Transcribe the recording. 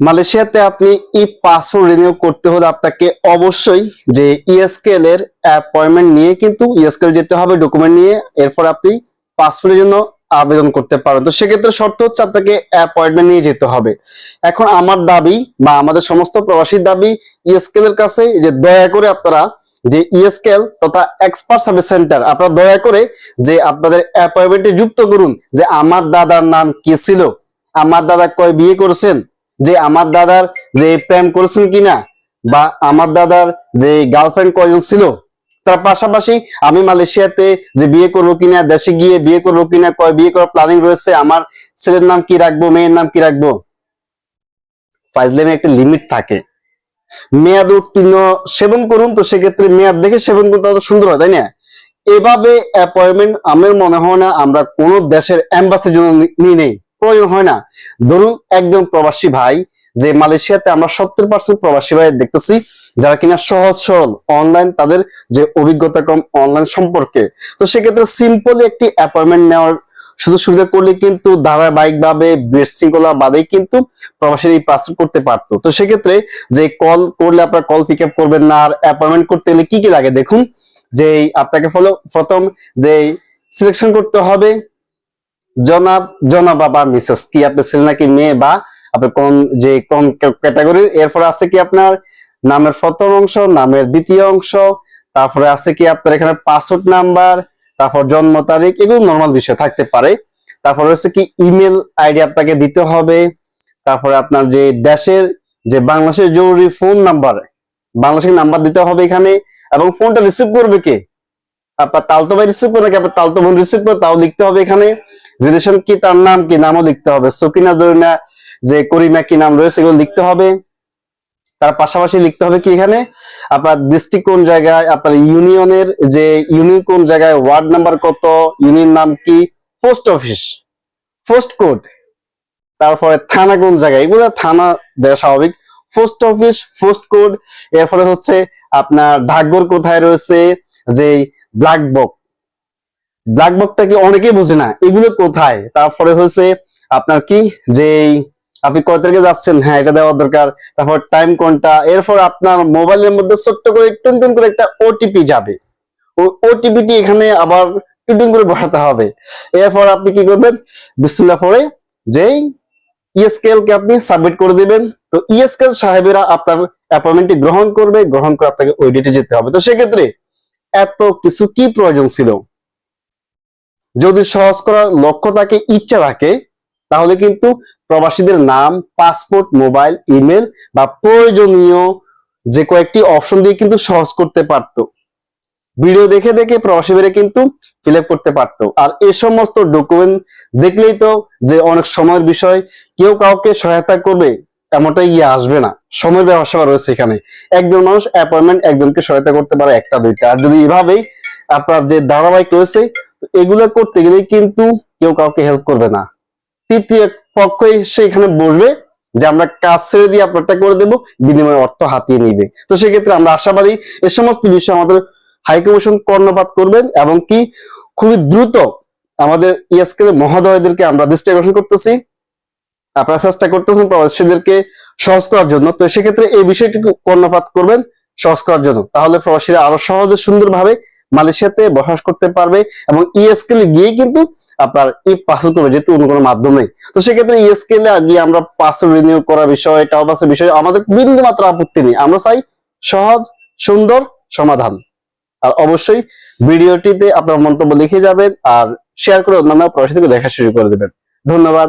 মালয়েশিয়াতে আপনি ই passport renew করতে হলে আপনাকে অবশ্যই যে ইএসকেএল এর অ্যাপয়েন্টমেন্ট নিয়ে কিন্তু ইএসকেএল যেতে হবে ডকুমেন্ট নিয়ে। এরপর আপনি পাসপোর্টের জন্য আবেদন করতে পারেন। তো সেক্ষেত্রে শর্ত হচ্ছে আপনাকে অ্যাপয়েন্টমেন্ট নিয়ে যেতে হবে। এখন আমার দাবি বা আমাদের সমস্ত প্রবাসীর দাবি ইএসকেএল এর কাছে যে দয়া করে আপনারা যে ইএসকেএল তথা এক্সপার্ট সার্ভিস সেন্টার আপনারা দয়া করে যে আপনাদের অ্যাপয়েন্টমেন্টে যুক্ত করুন যে আমার দাদার নাম কি ছিল, আমার দাদা কয় বিয়ে করেছেন যে আমার দাদার যে প্রেম করেছেন কিনা বা আমার দাদার যে গার্লফ্রেন্ড কয়জন ছিল, তার পাশাপাশি আমি মালয়েশিয়াতে যে বিয়ে করব কিনা, দেশে গিয়ে বিয়ে করব কিনা, কয় বিয়ে করার প্ল্যানিং রয়েছে, আমার ছেলের নাম কি রাখব, মেয়ের নাম কি রাখব? একটা লিমিট থাকে। মেয়াদ উত্তীর্ণ, সেবন করুন তো, সেক্ষেত্রে মেয়াদ দেখে সেবন করতে অত সুন্দর হয়, তাই না? এভাবে অ্যাপয়েন্টমেন্ট আমার মনে হয় না আমরা কোন দেশের অ্যাম্বাসির জন্য নিয়ে নেই। প্রয়োজন হয় না। ধরুন একজন প্রবাসী ভাই যে মালয়েশিয়াতে আমরা সত্তর পার্সেন্ট প্রবাসী ভাই দেখতেছি, যারা কিনা সহজ, সরল অনলাইন তাদের যে অভিজ্ঞতা কম অনলাইন সম্পর্কে। তো সেক্ষেত্রে সিম্পলি একটি অ্যাপয়েন্টমেন্ট নেওয়ার শুধু সুবিধা করলে কিন্তু ধারাবাহিক ভাবে বিশৃঙ্খলা বাদেই কিন্তু প্রবাসীর এই পাস করতে পারতো। তো সেক্ষেত্রে যে কল করলে আপনার কল পিক আপ করবেন না, আর অ্যাপয়েন্টমেন্ট করতে গেলে কি কি লাগে? দেখুন যে আপনাকে ফলো প্রথম যে সিলেকশন করতে হবে জনাব জনাব বা মিসেস কি আপনি ছেলে নাকি মেয়ে বা? আপনি কোন, যে কোন ক্যাটাগরির এরপর আছে কি আপনার নামের প্রথম অংশ, নামের দ্বিতীয় অংশ, তারপরে আছে কি আপনার এখানে পাসওয়ার্ড নাম্বার তারপর জন্ম তারিখ, এগুলো নর্মাল বিষয় থাকতে পারে। তারপর হচ্ছে কি ইমেল আইডি আপনাকে দিতে হবে। তারপরে আপনার যে দেশের, যে বাংলাদেশের জরুরি ফোন নাম্বার বাংলাদেশের নাম্বার দিতে হবে এখানে। এবং ফোনটা রিসিভ করবে কে? আপনার তালতো ভাই রিসিভ নাকি আপনার তালতো রিসিভ করে তাও লিখতে হবে এখানে। রিলেশন কি, তার নাম কি, নামও লিখতে হবে। সকিনা জরিনা যে করিমা কি নাম রয়েছে, এগুলো লিখতে হবে। তার পাশাপাশি লিখতে হবে কি এখানে? আপনার ডিস্ট্রিক্ট কোন জায়গায়, আপনার ইউনিয়নের যে ইউনিয়ন কোন জায়গায় ওয়ার্ড নাম্বার কত ইউনিয়ন নাম কি পোস্ট অফিস পোস্ট কোড তারপরে থানা কোন জায়গায়, এগুলো থানা দেওয়া স্বাভাবিক। পোস্ট অফিস পোস্ট কোড এর ফলে হচ্ছে আপনার ডাকঘর কোথায় রয়েছে যে ব্ল্যাক বক ব্ল্যাক বকটা কি অনেকেই বুঝে না, এগুলো কোথায়? তারপরে হচ্ছে আপনার কি? যে আপনি কয় তারিখে যাচ্ছেন? হ্যাঁ এটা দেওয়া দরকার। তারপর টাইম কোনটা? এরপর আপনার মোবাইলের মধ্যে ছোট্ট করে টুন টুন করে একটা ওটিপি যাবে। ওই ওটিপিটি এখানে আবার টুন করে বসাতে হবে। এরপর আপনি কি করবেন? বিসমিল্লাহ পরে যেই ইএসকেএল কে আপনি সাবমিট করে দিবেন। তো ইএসকেএল সাহেবেরা আপনার অ্যাপয়েন্টমেন্টটি গ্রহণ করবে। গ্রহণ করে আপনাকে ওই ডেটে যেতে হবে। তো সেক্ষেত্রে এত কিছু কি প্রয়োজন ছিল? যদি সহজ করার লক্ষ্য থাকে, ইচ্ছা থাকে, তাহলে কিন্তু প্রবাসীদের নাম, পাসপোর্ট, মোবাইল, ইমেল বা প্রয়োজনীয় যে কয়েকটি অপশন দিয়ে কিন্তু সহজ করতে পারতো। ভিডিও দেখে দেখে প্রবাসী বেড়ে কিন্তু ফিল করতে পারতো। আর এই সমস্ত ডকুমেন্ট দেখলেই তো যে অনেক সময়ের বিষয়, কেউ কাউকে সহায়তা করবে এমনটা ইয়ে আসবে না। সময়ের ব্যবসা রয়েছে এখানে। একজন মানুষ অ্যাপয়েন্টমেন্ট একজনকে সহায়তা করতে পারে একটা, দুইটা। আর যদি এভাবেই আপনার যে ধারাবাহিক রয়েছে এগুলো করতে গেলে কিন্তু কেউ কাউকে হেল্প করবে না। তৃতীয় পক্ষ এসে এখানে বসবে যে আমরা কাজ ছেড়ে দিয়ে আপনারটা করে দেবো, বিনিময়ে অর্থ হাতিয়ে নিবে। তো সেক্ষেত্রে আমরা আশাবাদী এ সমস্ত বিষয় আমাদের হাইকমিশন কর্ণপাত করবেন এবং কি খুবই দ্রুত আমাদের ইএসকে মহোদয়দেরকে আমরা দৃষ্টি করতেছি। আপনারা চেষ্টা করতেছেন প্রবাসীদেরকে সহজ করার জন্য। তো সেক্ষেত্রে এই বিষয়টি কর্ণপাত করবেন সহজ করার জন্য। তাহলে প্রবাসীরা আরও সহজে, সুন্দরভাবে মালয়েশিয়াতে বসবাস করতে পারবে এবং ইএসকেলে গিয়ে কিন্তু আপনার এই পাসওয়ার্ড করবে যেহেতু অন্য কোনো মাধ্যম নেই। তো সেক্ষেত্রে ইএসকেলে গিয়ে আমরা পাসওয়ার্ড রিনিউ করার বিষয় টাও পাসের বিষয়, আমাদের বিন্দু মাত্র আপত্তি নেই। আমরা চাই সহজ, সুন্দর সমাধান। আর অবশ্যই ভিডিওটিতে আপনার মন্তব্য লিখে যাবেন আর শেয়ার করে অন্যান্য প্রবাসীদেরকে দেখা শুরু করে দেবেন। ধন্যবাদ।